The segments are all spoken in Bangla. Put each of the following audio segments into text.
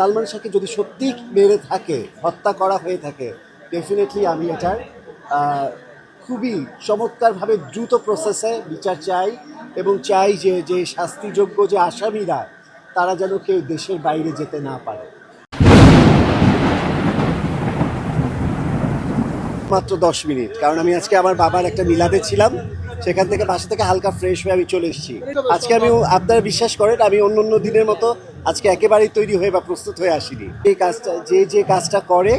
সালমান শাহকে যদি সত্যি মেরে থাকে, হত্যা করা হয়ে থাকে ডেফিনেটলি আমি এটার খুবই চমৎকারভাবে দ্রুত প্রসেসে বিচার চাই এবং চাই যে যে শাস্তিযোগ্য যে আসামিরা, তারা যেন কেউ দেশের বাইরে যেতে না পারে। মাত্র দশ মিনিট, কারণ আমি আজকে আমার বাবার একটা মিলাদে ছিলাম, সেখান থেকে বাসা থেকে হালকা ফ্রেশ হয়ে আমি চলে এসেছি। আজকে আমি আপনারা বিশ্বাস করেন, আমি অন্য অন্য দিনের মতো আজকে একেবারেই তৈরি হয়ে বা প্রস্তুত হয়ে আসিনি। এই কাজটা যে যে কাজটা করে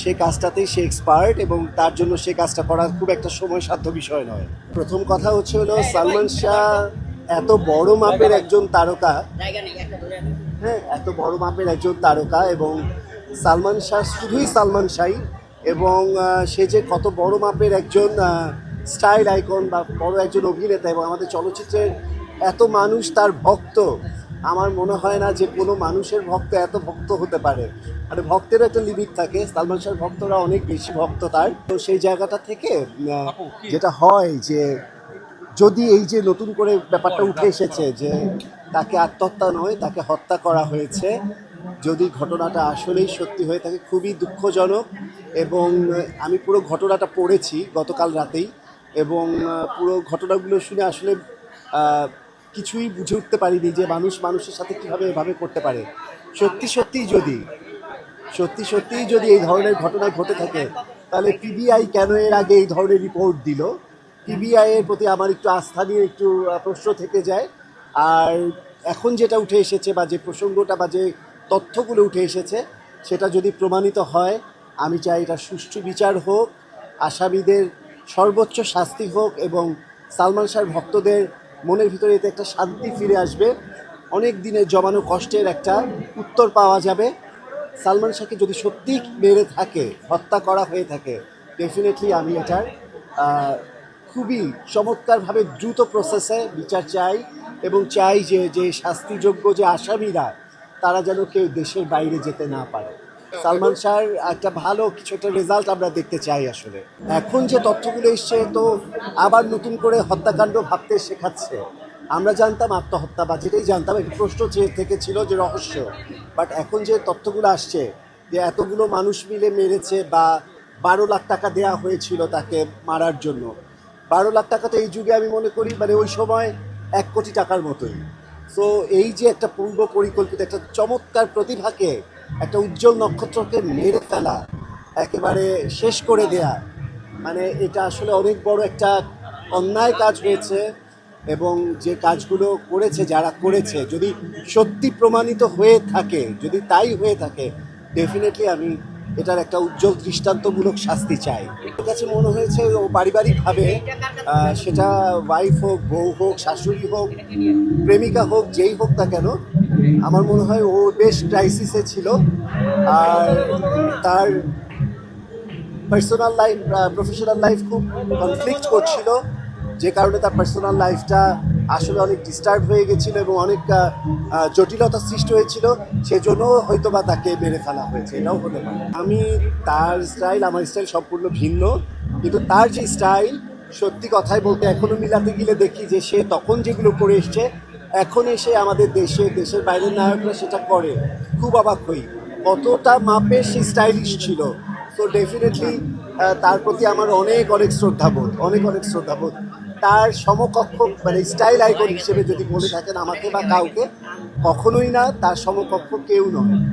সে কাজটাতেই সে এক্সপার্ট এবং তার জন্য সে কাজটা করা খুব একটা সময় সাধ্য বিষয় নয়। প্রথম কথা হচ্ছে হলো সালমান শাহ এত বড় মাপের একজন তারকা। হ্যাঁ এত বড় মাপের একজন তারকা এবং সালমান শাহ শুধুই সালমান শাহী এবং সে যে কত বড় মাপের একজন স্টাইল আইকন বা বড় একজন অভিনেতা এবং আমাদের চলচ্চিত্রের এত মানুষ তার ভক্ত আমার মনে হয় না যে কোনো মানুষের ভক্ত এত ভক্ত হতে পারে। আর ভক্তেরও একটা লিমিট থাকে সালমান শাহর ভক্তরা অনেক বেশি ভক্ত তার। তো সেই জায়গাটা থেকে যেটা হয় যে যদি এই যে নতুন করে ব্যাপারটা উঠে এসেছে যে তাকে আত্মহত্যা নয় তাকে হত্যা করা হয়েছে যদি ঘটনাটা আসলেই সত্যি হয়ে থাকে খুবই দুঃখজনক। এবং আমি পুরো ঘটনাটা পড়েছি গতকাল রাতেই। এবং পুরো ঘটনাগুলো শুনে আসলে কিছুই বুঝে উঠতে পারিনি যে মানুষ মানুষের সাথে কীভাবে এভাবে করতে পারে। সত্যি সত্যি যদি, সত্যি সত্যিই যদি এই ধরনের ঘটনা ঘটে থাকে, তাহলে পিবিআই কেন এর আগে এই ধরনের রিপোর্ট দিল? পিবিআই এর প্রতি আমার একটু আস্থা নিয়ে একটু প্রশ্ন থেকে যায়। আর এখন যেটা উঠে এসেছে বা যে প্রসঙ্গটা বা যে তথ্যগুলো উঠে এসেছে, সেটা যদি প্রমাণিত হয়, আমি চাই এটা সুষ্ঠু বিচার হোক, আসামিদের সর্বোচ্চ শাস্তি হোক এবং সালমান শাহর ভক্তদের মনের ভিতরে এতে একটা শান্তি ফিরে আসবে। অনেক দিনের জমানো কষ্টের একটা উত্তর পাওয়া যাবে। সালমান শাহকে যদি সত্যি মেরে থাকে, হত্যা করা হয়ে থাকে ডেফিনেটলি আমি এটার খুবই চমৎকারভাবে দ্রুত প্রসেসে বিচার চাই এবং চাই যে যে শাস্তিযোগ্য যে আসামিরা, তারা যেন কেউ দেশের বাইরে যেতে না পারে। সালমান শাহর একটা ভালো কিছু একটা রেজাল্ট আমরা দেখতে চাই আসলে। এখন যে তথ্যগুলো এসছে, তো আবার নতুন করে হত্যাকাণ্ড ভাবতে শেখাচ্ছে। আমরা জানতাম আত্মহত্যা বা যেটাই জানতাম, একটি প্রশ্ন যে- থেকে ছিল যে রহস্য। বাট এখন যে তথ্যগুলো আসছে, যে এতগুলো মানুষ মিলে মেরেছে বা বারো লাখ টাকা দেয়া হয়েছিল তাকে মারার জন্য। বারো লাখ টাকা তো এই যুগে আমি মনে করি মানে ওই সময় এক কোটি টাকার মতোই। সো এই যে একটা পূর্ব পরিকল্পিত একটা চমৎকার প্রতিভাকে একটা উজ্জ্বল নক্ষত্রকে মেরে ফেলা, একেবারে শেষ করে দেয়া মানে এটা আসলে অনেক বড় একটা অন্যায় কাজ হয়েছে এবং যে কাজগুলো করেছে, যারা করেছে, যদি সত্যি প্রমাণিত হয়ে থাকে, যদি তাই হয়ে থাকে ডেফিনেটলি আমি এটার একটা উজ্জ্বল দৃষ্টান্তমূলক শাস্তি চাই। আমার কাছে মনে হয়েছে ও পারিবারিকভাবে সেটা ওয়াইফ হোক, বউ হোক, শাশুড়ি হোক, প্রেমিকা হোক, যেই হোক না কেন আমার মনে হয় ও বেশ ক্রাইসিসে ছিল। আর তার পার্সোনাল লাইফ প্রফেশনাল লাইফ খুব কনফ্লিক্ট করছিল, যে কারণে তার পার্সোনাল লাইফটা আসলে অনেক ডিস্টার্ব হয়ে গেছিল এবং অনেক জটিলতা সৃষ্টি হয়েছিল। সেজন্য হয়তো বা তাকে মেরে ফেলা হয়েছে, এটাও হতে পারে। আমি তার স্টাইল আমার স্টাইল সম্পূর্ণ ভিন্ন। কিন্তু তার যে স্টাইল সত্যি কথাই বলতে এখনও মিলাতে গেলে দেখি যে সে তখন যেগুলো করে এসছে এখন এসে আমাদের দেশে, দেশের বাইরের নায়করা সেটা করে। খুব অবাক হই। কতটা মাপে সে স্টাইলিশ ছিল। তো ডেফিনেটলি তার প্রতি আমার অনেক অনেক শ্রদ্ধাবোধ, অনেক অনেক শ্রদ্ধাবোধ। তার সমকক্ষ মানে স্টাইল আইকন হিসেবে যদি বলে থাকেন আমাকে বা কাউকে, কখনোই না তার সমকক্ষ কেউ নয়।